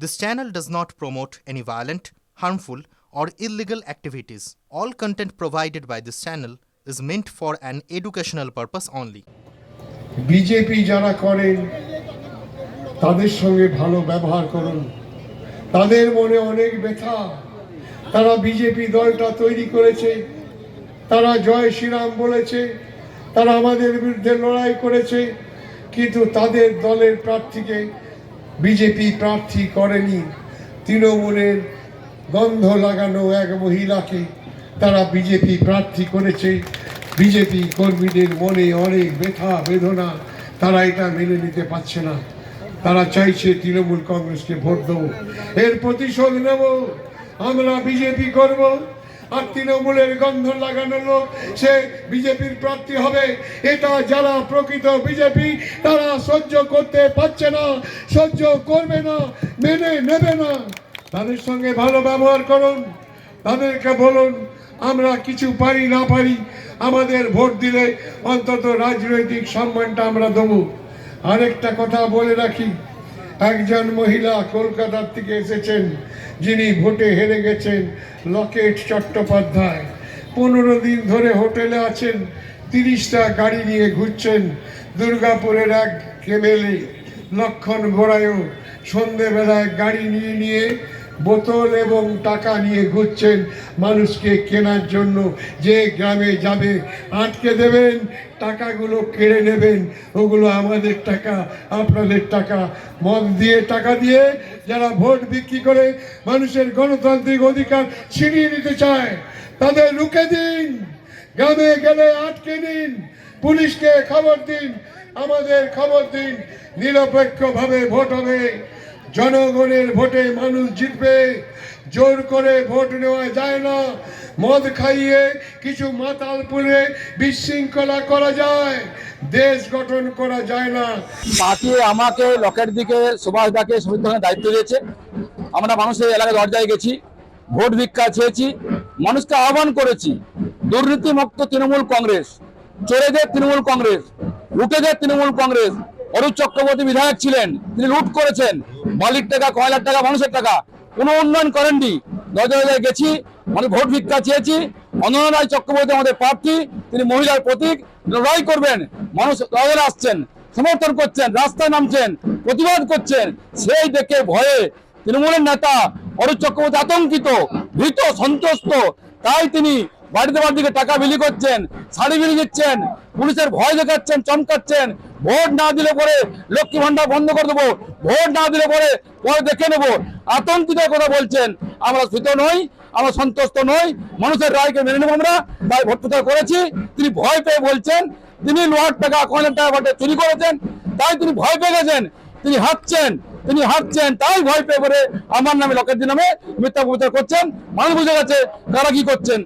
This channel does not promote any violent, harmful, or illegal activities. All content provided by this channel is meant for an educational purpose only. BJP যারা করেন তাদের সঙ্গে ভালো ব্যবহার করুন তাদের মনে অনেক ব্যথা তারা বিজেপি দলটা তৈরি করেছে তারা জয় শ্রীরাম বলেছে তারা আমাদের বিরুদ্ধে লড়াই করেছে কিন্তু তাদের দলের প্রার্থীকে বিজেপি প্রার্থী করেনি। তৃণমূলের গন্ধ লাগানো এক মহিলাকে তারা বিজেপি প্রার্থী করেছে। বিজেপি কর্মীদের মনে অনেক ব্যথা, বেদনা, তারা এটা মেনে নিতে পারছে না। তারা চাইছে তৃণমূল কংগ্রেসকে ভোট দেবো। এর প্রতিশোধ নেব। আমরা বিজেপি করব। আর তৃণমূলের গন্ধ লাগানো লোক, সে বিজেপির প্রার্থী হবে। এটা যারা প্রকৃত বিজেপি, তারা সহ্য করতে পারছে না, সহ্য করবে না, মেনে নেবে না। তাদের সঙ্গে ভালো ব্যবহার করুন, তাদেরকে বলুন, আমরা কিছু পারি না পারি, আমাদের ভোট দিলে অন্তত রাজনৈতিক সম্মানটা আমরা দেবো। আরেকটা কথা বলে রাখি, একজন মহিলা কলকাতার থেকে এসেছেন। যিনি ভোটে হেরে গেছেন লকেট চট্টোপাধ্যায়। পনেরো দিন ধরে হোটেলে আছেন, তিরিশটা গাড়ি নিয়ে ঘুরছেন দুর্গাপুরের এক কেমেলে লক্ষণ গোড়ায়ও সন্ধেবেলায় গাড়ি নিয়ে নিয়ে বোতল এবং টাকা নিয়ে ঘুরছেন মানুষকে কেনার জন্য। যে গ্রামে যাবে, আটকে দেবেন, টাকাগুলো কেড়ে নেবেন। ওগুলো আমাদের টাকা, আপনাদের টাকা। মদ দিয়ে, টাকা দিয়ে যারা ভোট বিক্রি করে মানুষের গণতান্ত্রিক অধিকার ছিনিয়ে নিতে চায়, তাদের রুখে দিন। গ্রামে গেলে আটকে দিন পুলিশকে খবর দিন। আমাদের খবর দিন। নিরপেক্ষভাবে ভোট হবে। জনগণের ভোটে মানুষ জিতবে। জোর করে ভোট নেওয়া যায় না। মদ খাইয়ে কিছু মাতাল পুরে বিশৃঙ্খলা করা যায়। দেশ গঠন করা যায় না। পার্টি আমাকে লকেট দিকে, সুভাষ দাকে সংবিধানের দায়িত্ব দিয়েছে। আমরা মানুষের এলাকায় দরজায় গেছি, ভোট ভিক্ষা চেয়েছি, মানুষকে আহ্বান করেছি, দুর্নীতিমুক্ত তৃণমূল কংগ্রেস, চোরেদের তৃণমূল কংগ্রেস, লুটেদের তৃণমূল কংগ্রেস অরূপ চক্রবর্তী বিধায়ক ছিলেন, তিনি লুট করেছেন। বালির টাকা, কয়লার টাকা, মানুষের টাকা। কোনো উন্নয়ন করেননি। দরজায় দরজায় গেছি মানে ভোট ভিক্ষা চেয়েছি। অনন্য রায় চক্রবর্তী আমাদের প্রার্থী, তিনি মহিলার প্রতীক। লড়াই করবেন। মানুষ দরজায় আসছেন, সমর্থন করছেন, রাস্তায় নামছেন, প্রতিবাদ করছেন। সেই দেখে ভয়ে তৃণমূলের নেতা অরূপ চক্রবর্তী আতঙ্কিত, ভীত সন্তুষ্ট তাই তিনি বাড়িতে বাড়িতে টাকা বিলি করছেন, শাড়ি বিলি দিচ্ছেন, পুলিশের ভয় দেখাচ্ছেন, চমকাচ্ছেন। ভোট না দিলে পরে লক্ষ্মী ভান্ডার বন্ধ করে দেবো। ভোট না দিলে পরে পরে দেখে নেব। আতঙ্কিত কথা বলছেন, আমরা ভীত নই, আমরা সন্তুষ্ট নই, মানুষের রায়কে মেনে নেব আমরা। তাই ভোট প্রচার করেছি, তিনি ভয় পেয়ে বলছেন, তিনি লোহার টাকা কয়েলের টাকা বাটে চুরি করেছেন, তাই তিনি ভয় পেয়ে গেছেন, তিনি হাঁটছেন তিনি হাঁটছেন, তাই ভয় পেয়ে করে আমার নামে লকেট নামে মিথ্যা প্রচার করছেন। মানুষ বুঝে গেছে কারা কি করছেন।